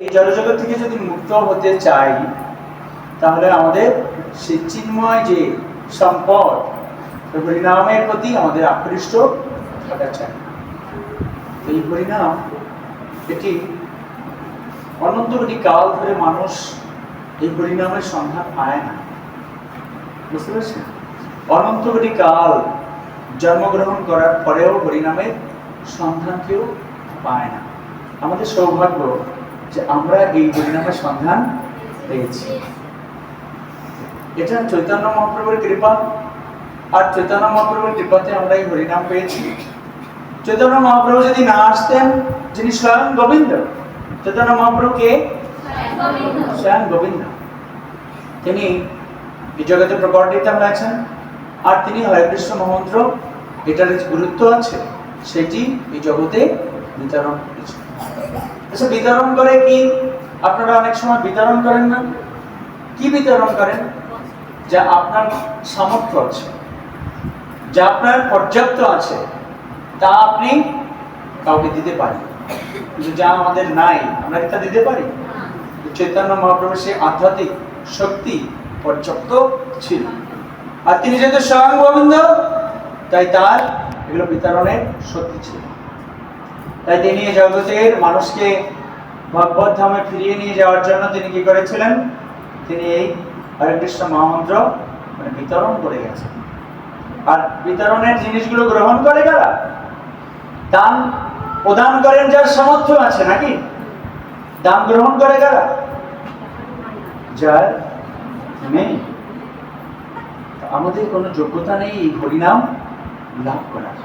এই জড়জগৎ থেকে যদি মুক্ত হতে চাই, তাহলে আমাদের সেই চিন্ময় যে সম্পদ হরিনামের প্রতি আমাদের আকৃষ্ট থাকা চাই। এই হরিনাম এটি অনন্ত কোটি কাল ধরে মানুষ এই হরিনামের সন্ধান পায় না। বুঝতে পারছেন? অনন্ত কোটি কাল জন্মগ্রহণ করার পরেও হরিনামের সন্ধান কেউ পায় না। আমাদের সৌভাগ্য যে আমরা এই হরিনামের সন্ধান পেয়েছি। এটা চৈতন্য মহাপ্রভুর কৃপা। আর চৈতন্য মহাপ্রভুর কৃপাতে আমরা এই হরিনাম পেয়েছি। চৈতন্য মহাপ্রভু যদি না আসতেন, যিনি স্বয়ং গোবিন্দ, চৈতন্য মহাপ্রভু কে? স্বয়ং গোবিন্দ। তিনি এই জগতে প্রকটিত হয়েছেন আর তিনি হরে মহন্ত্র এটার গুরুত্ব আছে, সেটি এই জগতে বিতরণ করেছেন। আচ্ছা বিতরণ করে কি? আপনারা অনেক সময় বিতরণ করেন না? কি বিতরণ করেন? যা আপনার সামর্থ্য আছে যা আপনার পর্যাপ্ত আছে তা আপনি কাউকে দিতে পারেন। কিন্তু যা আমাদের নাই আমরা কি তা দিতে পারি? চৈতন্য মহাপ্রভুর সেই আধ্যাত্মিক শক্তি পর্যাপ্ত ছিল। আর তিনি যেহেতু স্বয়ং গোবিন্দ তাই তার এগুলো বিতরণের শক্তি ছিল। তাই তিনি জগতের মানুষকে ভগবত ধামে ফিরিয়ে নিয়ে যাওয়ার জন্য তিনি কি করেছিলেন? তিনি এই হরে কৃষ্ণ মহামন্ত্র মানে বিতরণ করে গেছেন। আর বিতরণের জিনিসগুলো গ্রহণ করে কারা? দান প্রদান করেন যার সামর্থ্য আছে নাকি? দান গ্রহণ করে কারা? যার নেই। আমাদের কোনো যোগ্যতা নেই এই হরিনাম লাভ করার।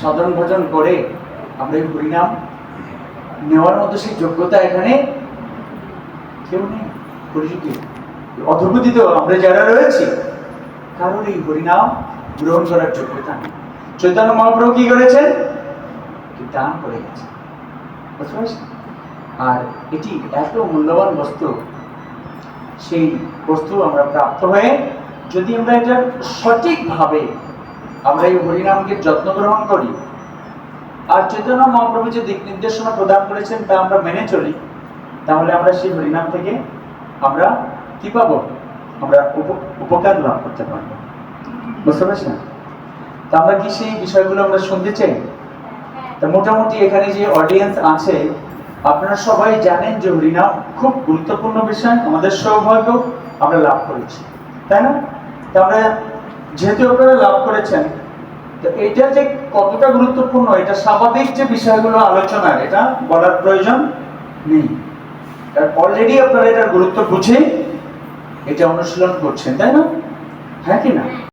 সাধারণ ভোজন করে আমরা এই হরিনাম নেওয়ার মতো সেই যোগ্যতা এখানে কেউ নেই, পরিচিতি অধপতিত আমরা যারা রয়েছি, কারোর এই হরিনাম গ্রহণ করার যোগ্যতা নেই। চৈতন্য মহাপ্রভু কি করেছেন? দান করে গেছে বুঝতে আর এটি এত মূল্যবান বস্তু, সেই বস্তু আমরা প্রাপ্ত হয়ে যদি আমরা এটা সঠিকভাবে আমরা এই হরিনামকে যত্ন গ্রহণ করি আর চৈতন্য মহাপ্রভু যে দিক নির্দেশনা প্রদান করেছেন তা আমরা মেনে চলি, তাহলে আমরা সেই হরিনাম থেকে আমরা কি পাবো? আমরা উপ- উপকার লাভ করতে পারব। বুঝতে পারছেন? তা আমরা কি সেই বিষয়গুলো আমরা শুনতে চাই? তা মোটামুটি এখানে যে অডিয়েন্স আছে, আপনারা সবাই জানেন যে হরিনাম খুব গুরুত্বপূর্ণ বিষয়, আমাদের সৌভাগ্য আমরা লাভ করেছি। তাই না? তা আমরা যেহেতু আপনারা লাভ করেছেন তো এটা যে কতটা গুরুত্বপূর্ণ, এটা স্বাভাবিক যে বিষয়গুলো আলোচনার, এটা বলার প্রয়োজন নেই। অলরেডি আপনারা এটার গুরুত্ব বুঝে এটা অনুশীলন করছেন, তাই না? হ্যাঁ কি না?